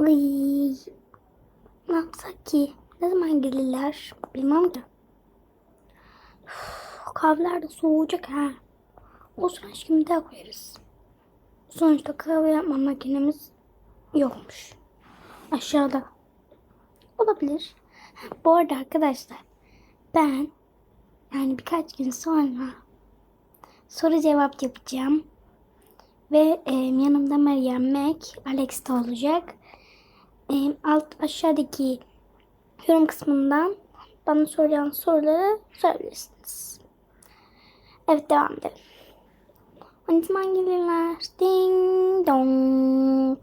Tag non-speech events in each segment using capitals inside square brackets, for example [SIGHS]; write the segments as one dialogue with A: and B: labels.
A: Ay, ne yapsak ki? Ne zaman gelirler? Bilmem ki. Üf, Kahveler de soğuyacak ha. O zaman şimdi daha koyarız. Sonuçta kahve yapma makinemiz yokmuş. Aşağıda. Olabilir. Bu arada arkadaşlar ben yani birkaç gün sonra soru cevap yapacağım. Ve e, yanımda Meryem Mek, Alex de olacak. E, alt aşağıdaki yorum kısmından bana sorulan soruları sorabilirsiniz. Evet devam edelim. Zaman gelirler? Ding dong.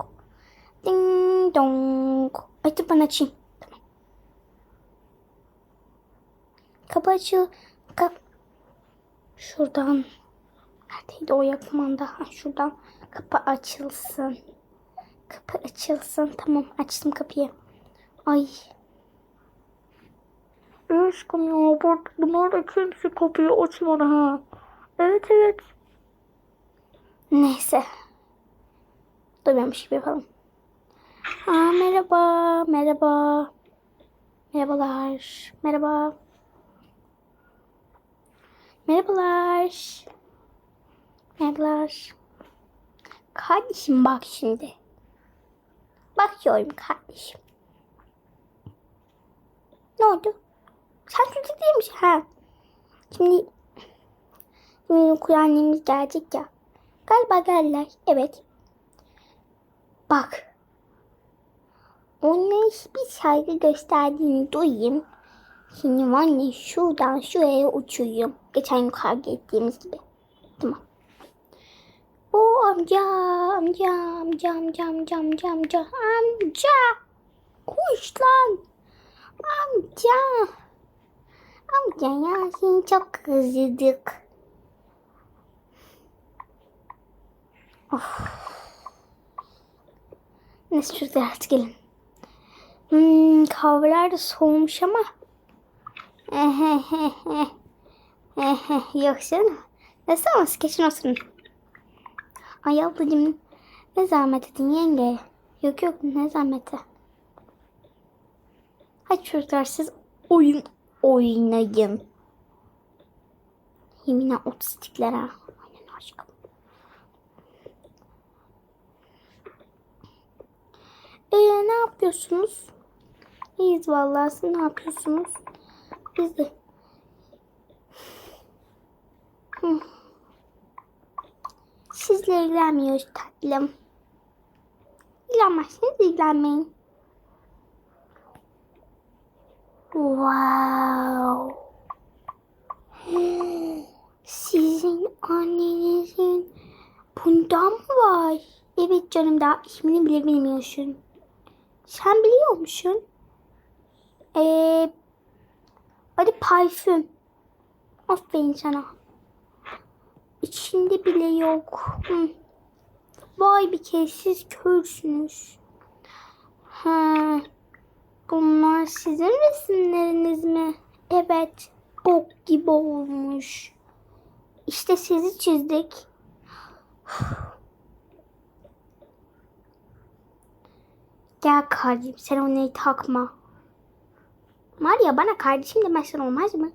A: Ding dong. Ay dur ben açayım. Tamam. Kapı açıl. Kap. Şuradan. Neredeydi o yakmanda? Ha, şuradan. Kapı açılsın. Kapı açılsın. Tamam açtım kapıyı. Ay. Aşkım ya bak bunlar kimse kapıyı açmadı ha. Evet evet. Neyse. Duymamış gibi yapalım. Aa, merhaba, merhaba. Merhabalar, merhaba. Merhabalar. Merhabalar. Kardeşim bak şimdi. Bakıyorum kardeşim. Ne oldu? Sen çocuk değil misin? Ha. Şimdi şimdi kuzenlerimiz gelecek ya. Galiba geldiler. Evet. Bak. Ona bir saygı gösterdiğini duyayım. Şimdi var ya şuradan şuraya uçuyorum. Geçen gün kavga ettiğimiz gibi. Tamam. O amca, amca, amca, amca, amca, amca, amca, amca. Kuş lan. Amca. Amca ya seni çok özledik. Of. Neyse çocuklar artık gelin. Hmm, kahveler de soğumuş ama. Yok canım. Nasıl olmaz? Geçin oturun. Ay ablacığım ne zahmet edin yenge. Yok yok ne zahmeti. Hadi çocuklar siz oyun oynayın. Yemine otistikler ha. Aynen aşkım. Ee, ne yapıyorsunuz? İyiyiz vallahi. Siz ne yapıyorsunuz? Biz de. Hı. Sizle ilgilenmiyoruz tatlım. İlgilenmezseniz ilgilenmeyin. Wow. Sizin annenizin bundan mı var? Evet canım daha ismini bile bilmiyorsun. Sen biliyor musun? Ee, hadi parfüm. Aferin sana. İçinde bile yok. Hı. Vay bir kez siz körsünüz. Ha, bunlar sizin resimleriniz mi? Evet. Ok gibi olmuş. İşte sizi çizdik. Gel kardeşim sen onu takma. Var ya bana kardeşim demezsen olmaz mı?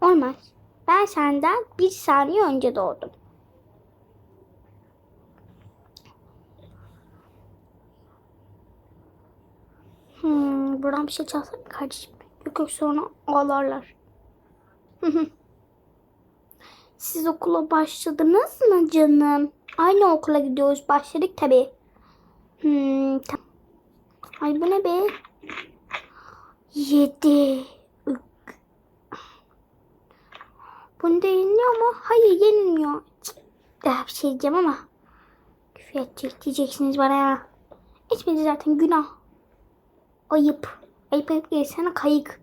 A: Olmaz. Ben senden bir saniye önce doğdum. Hmm, buradan bir şey çalsak mı kardeşim? Yok yok sonra ağlarlar. [LAUGHS] Siz okula başladınız mı canım? Aynı okula gidiyoruz. Başladık tabii. Hmm. Ay bu ne be? Yedi. Bunda yeniliyor mu? Hayır yenilmiyor. Daha bir şey diyeceğim ama. Küfür edecek diyeceksiniz bana ya. Etmedi zaten günah. Ayıp. Ayıp ayıp sana kayık.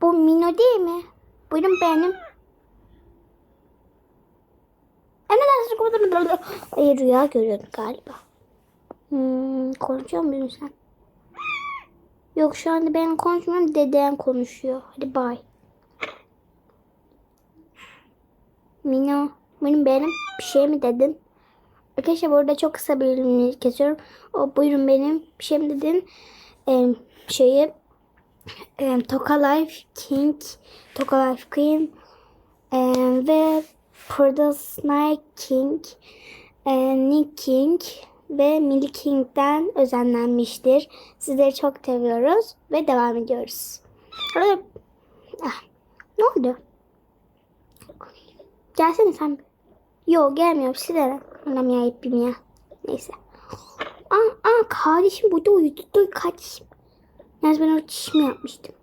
A: Bu Mino değil mi? Buyurun benim. Ay rüya görüyorum galiba. Hmm, konuşuyor musun sen? Yok şu anda ben konuşmuyorum. Dedem konuşuyor. Hadi bay. Mino. Benim benim bir şey mi dedin? Arkadaşlar bu arada çok kısa bölümünü kesiyorum. O buyurun benim Şemdin'in e, şeyi e, Toka Life King, Toka Life Queen e, ve Prudence Night King, e, Nick King ve Millie King'den özenlenmiştir. Sizleri çok seviyoruz ve devam ediyoruz. Ah, ne oldu? Gelsene sen. Yok gelmiyorum size. Anam ya yapayım ya. Neyse. Aa, aa kardeşim burada uyudu. Dur kardeşim. Yalnız ben o çişimi yapmıştım.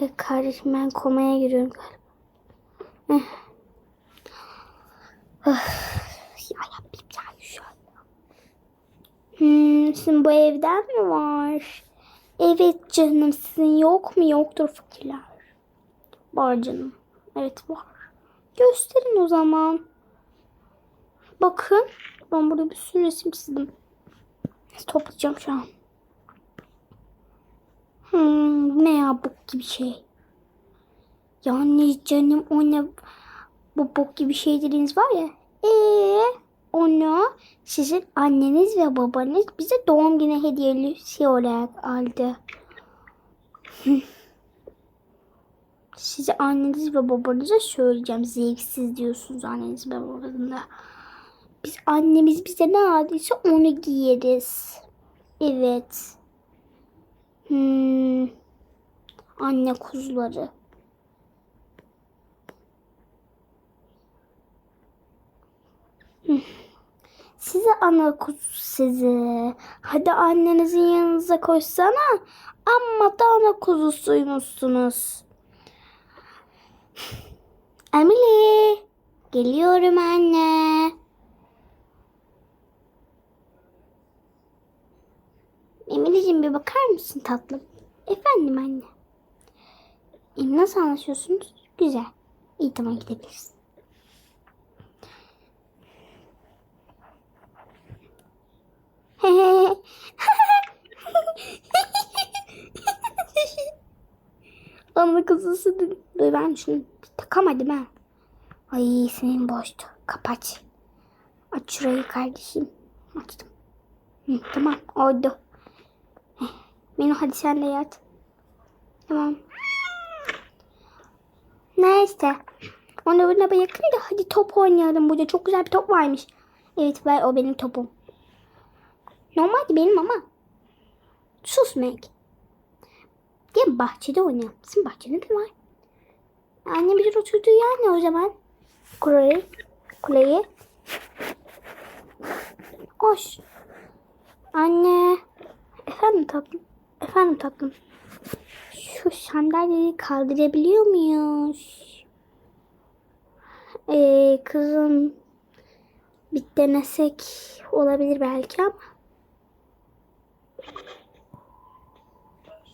A: E, kardeşim ben komaya giriyorum galiba. Eh. Ah, ya Rabbim sen şu an. Hmm, sizin bu evden mi var? Evet canım sizin yok mu? Yoktur fakirler. Var canım. Evet var. Gösterin o zaman. Bakın. Ben burada bir sürü resim çizdim. Toplayacağım şu an. Hmm, ne ya bok gibi şey. Yani canım o ne bu bok gibi şey dediğiniz var ya. Eee onu sizin anneniz ve babanız bize doğum günü hediyesi olarak aldı. [LAUGHS] Size anneniz ve babanıza söyleyeceğim. Zevksiz diyorsunuz anneniz ve babanıza. Biz annemiz bize ne aldıysa onu giyeriz. Evet. Hmm. Anne kuzuları. Hmm. Size ana kuzu sizi. Hadi annenizin yanınıza koşsana. Amma da ana kuzusuymuşsunuz. [SIGHS] Emily. Geliyorum anne. Emily'cim bir bakar mısın tatlım? Efendim anne. E, nasıl anlaşıyorsunuz? Güzel. İyi tamam gidebiliriz. Kuzusu dedi. Dur ben şunu takamadım ha. Ay senin boştu. Kapat. Aç şurayı kardeşim. Açtım. Hı, tamam oldu. Minu hadi sen de yat. Tamam. Neyse. Onu buna bırakın da hadi top oynayalım burada. Çok güzel bir top varmış. Evet ver o benim topum. Normalde benim ama. Sus Meg. Gel bahçede oynayalım. Sizin bahçede mi var? Anne bir oturduğu yer ne o zaman? Kuleyi. Kuleyi. Koş. Anne. Efendim tatlım. Efendim tatlım. Şu sandalyeyi kaldırabiliyor muyuz? Ee, kızım bir denesek olabilir belki ama.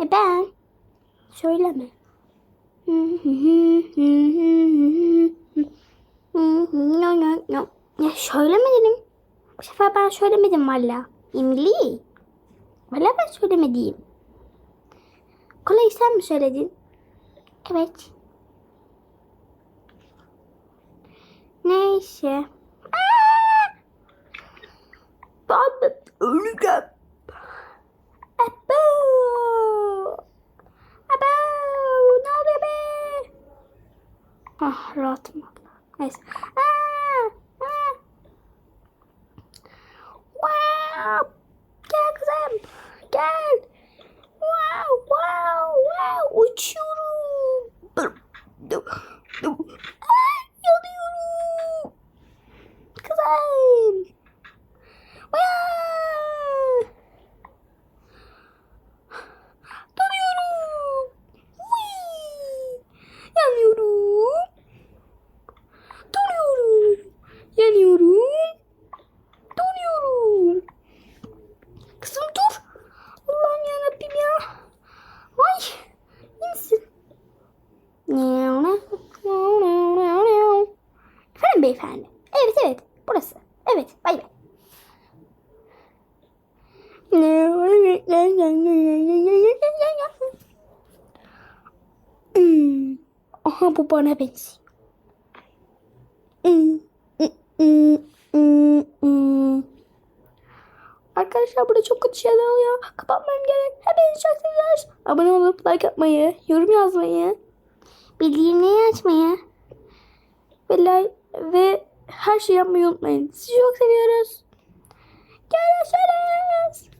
A: E ben. Söyleme. No, no, no. Ya söyleme dedim. Bu sefer ben söylemedim valla. İmli. Valla ben söylemedim. Kolay sen mi söyledin? Evet. Neyse. Ben öleceğim. Abo! Abo! Ne oluyor be? Ah rahatım. Neyse. Aa! Aa! Wow! Gel kızım. Gel. Wow! Wow! Wow! Uçuyorum. Ay, yanıyorum. Beyefendi. Evet evet burası. Evet bay bay. Hmm. Aha bu bana benziyor. Arkadaşlar burada çok kötü şeyler oluyor. Kapatmam gerek. Hepinizi çok seviyoruz. Abone olup like atmayı, yorum yazmayı, bildirimleri açmayı ve, like, ve her şeyi yapmayı unutmayın. Sizi çok seviyoruz. Görüşürüz.